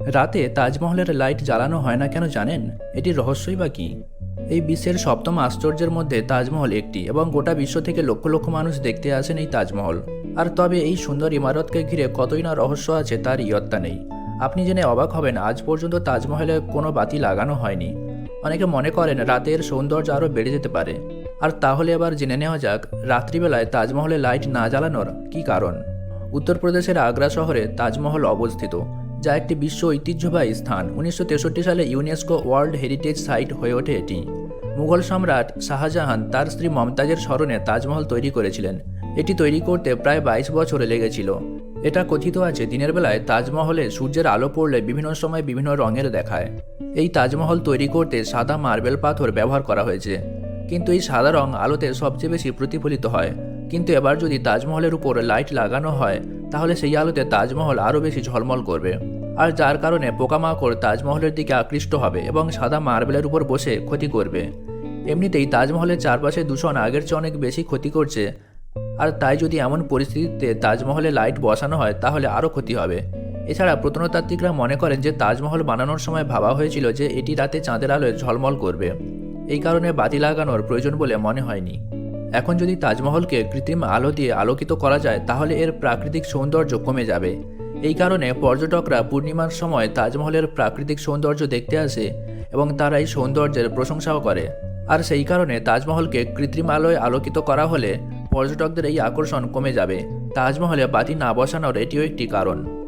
রাতে তাজমহলের লাইট জ্বালানো হয় না কেন জানেন? এটির রহস্যই বা কী? এই বিশ্বের সপ্তম আশ্চর্যের মধ্যে তাজমহল একটি এবং গোটা বিশ্ব থেকে লক্ষ লক্ষ মানুষ দেখতে আসেন এই তাজমহল। আর তবে এই সুন্দর ইমারতকে ঘিরে কতই না রহস্য আছে তার ইয়ত্তা নেই। আপনি জেনে অবাক হবেন, আজ পর্যন্ত তাজমহলে কোনো বাতি লাগানো হয়নি। অনেকে মনে করেন রাতের সৌন্দর্য আরও বেড়ে যেতে পারে। আর তাহলে এবার জেনে নেওয়া যাক, রাত্রিবেলায় তাজমহলে লাইট না জ্বালানোর কী কারণ? উত্তরপ্রদেশের আগ্রা শহরে তাজমহল অবস্থিত। যা একটি বিশ্ব ঐতিহ্যবাহী স্থান। উনিশশো তেষট্টি সালে ইউনেস্কো ওয়ার্ল্ড হেরিটেজ সাইট হয়ে ওঠে এটি। মুঘল সম্রাট শাহজাহান তার স্ত্রী মমতাজের স্মরণে তাজমহল তৈরি করেছিলেন। এটি তৈরি করতে প্রায় বাইশ বছর লেগেছিল। এটা কথিত আছে, দিনের বেলায় তাজমহলে সূর্যের আলো পড়লে বিভিন্ন সময় বিভিন্ন রঙের দেখায়। এই তাজমহল তৈরি করতে সাদা মার্বেল পাথর ব্যবহার করা হয়েছে। কিন্তু এই সাদা রং আলোতে সবচেয়ে বেশি প্রতিফলিত হয়। কিন্তু এবার যদি তাজমহলের উপর লাইট লাগানো হয়, তাহলে সেই আলোতে তাজমহল আরও বেশি ঝলমল করবে। আর যার কারণে পোকামাকড় তাজমহলের দিকে আকৃষ্ট হবে এবং সাদা মার্বেলের উপর বসে ক্ষতি করবে। এমনিতেই তাজমহলের চারপাশে দূষণ আগের চেয়ে অনেক বেশি ক্ষতি করছে। আর তাই যদি এমন পরিস্থিতিতে তাজমহলে লাইট বসানো হয়, তাহলে আরও ক্ষতি হবে। এছাড়া প্রত্নতাত্ত্বিকরা মনে করেন যে, তাজমহল বানানোর সময় ভাবা হয়েছিল যে, এটি রাতে চাঁদের আলোয় ঝলমল করবে। এই কারণে বাতি লাগানোর প্রয়োজন বলে মনে হয়নি। এখন যদি তাজমহলকে কৃত্রিম আলো দিয়ে আলোকিত করা যায়, তাহলে এর প্রাকৃতিক সৌন্দর্য কমে যাবে। এই কারণে পর্যটকরা পূর্ণিমার সময় তাজমহলের প্রাকৃতিক সৌন্দর্য দেখতে আসে এবং তারা এই সৌন্দর্যের প্রশংসাও করে। আর সেই কারণে তাজমহলকে কৃত্রিম আলোয় আলোকিত করা হলে পর্যটকদের এই আকর্ষণ কমে যাবে। তাজমহলে বাতি না বসানোর এটিও একটি কারণ।